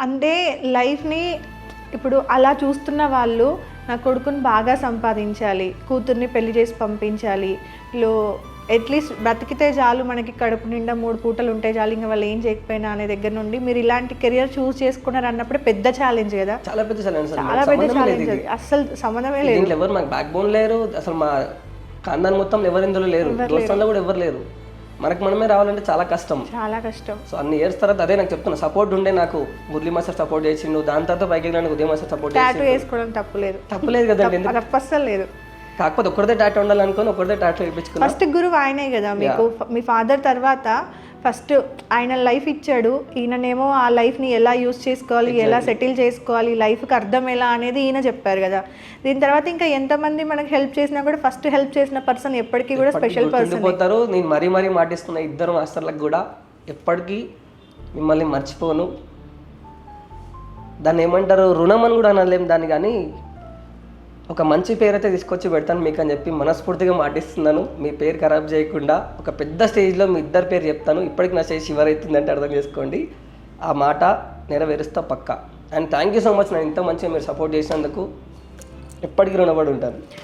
అంటే లైఫ్ని ఇప్పుడు అలా చూస్తున్న వాళ్ళు నా కొడుకుని బాగా సంపాదించాలి కూతుర్ని పెళ్ళి చేసి పంపించాలి లో అట్లీస్ట్ బ్రతికితే చాలు మనకి కడుపు నిండా మూడు పూటలు ఉంటే చాలు ఇంకా వాళ్ళు ఏం చేయకపోయినా అనే దగ్గర నుండి మీరు ఇలాంటి కెరియర్ చూస్ చేసుకున్నారు అన్నప్పుడు పెద్ద ఛాలెంజ్ కదా. చాలా పెద్ద ఛాలెంజ్ చాలా పెద్ద ఛాలెంజ్ అది. అస్సలు సంబంధమే లేదు. ఎవరు మాకు బ్యాక్ బోన్ లేరు అసలు మా ఖాందాన్ మొత్తం ఎవరు ఇందులో లేరు. దోస్తాల్లో కూడా ఎవరు లేరు. మనకు మనమే రావాలంటే చాలా కష్టం. చాలా కష్టం. సో అన్ని ఇయర్స్ తర్వాత అదే నాకు చెప్తున్నా. సపోర్ట్ ఉండే నాకు మురళీ మాస్టర్ సపోర్ట్ చేసిండు. దాని తర్వాత పైకి వెళ్ళడానికి ఉదయం మాస్టర్ సపోర్ట్ చేసి టాటూ వేసుకోవడం తప్పులేదు తప్పలేదు కదండి అస్సలు లేదు. కాకపోతే ఒక్కరిదే టాటూ ఉండాలనుకుని ఒక్కరిదే టాటూ వేయించుకున్నా. ఫస్ట్ గురువు ఆయనే కదా మీకు. మీ ఫాదర్ తర్వాత ఫస్ట్ ఆయన లైఫ్ ఇచ్చాడు. ఈయననేమో ఆ లైఫ్ని ఎలా యూస్ చేసుకోవాలి ఎలా సెటిల్ చేసుకోవాలి లైఫ్కి అర్థం ఎలా అనేది ఈయన చెప్పారు కదా. దీని తర్వాత ఇంకా ఎంతమంది మనకు హెల్ప్ చేసినా కూడా ఫస్ట్ హెల్ప్ చేసిన పర్సన్ ఎప్పటికీ కూడా స్పెషల్ పర్సన్. నేను మరీ మరీ మాటిస్తున్న ఇద్దరు మాస్టర్లకు కూడా ఎప్పటికీ మిమ్మల్ని మర్చిపోను. దాన్ని ఏమంటారు రుణం అని కూడా అనలేం దాన్ని కానీ ఒక మంచి పేరు అయితే తీసుకొచ్చి పెడతాను మీకు అని చెప్పి మనస్ఫూర్తిగా మాటిస్తున్నాను. మీ పేరు ఖరాబ్ చేయకుండా ఒక పెద్ద స్టేజ్లో మీ ఇద్దరు పేరు చెప్తాను. ఇప్పటికి నా స్టేజ్ షివర్ అర్థం చేసుకోండి. ఆ మాట నెరవేరుస్తా పక్క. And thank you so much. నేను ఇంత మంచిగా మీరు సపోర్ట్ చేసినందుకు ఎప్పటికీ రుణపడి ఉంటాను.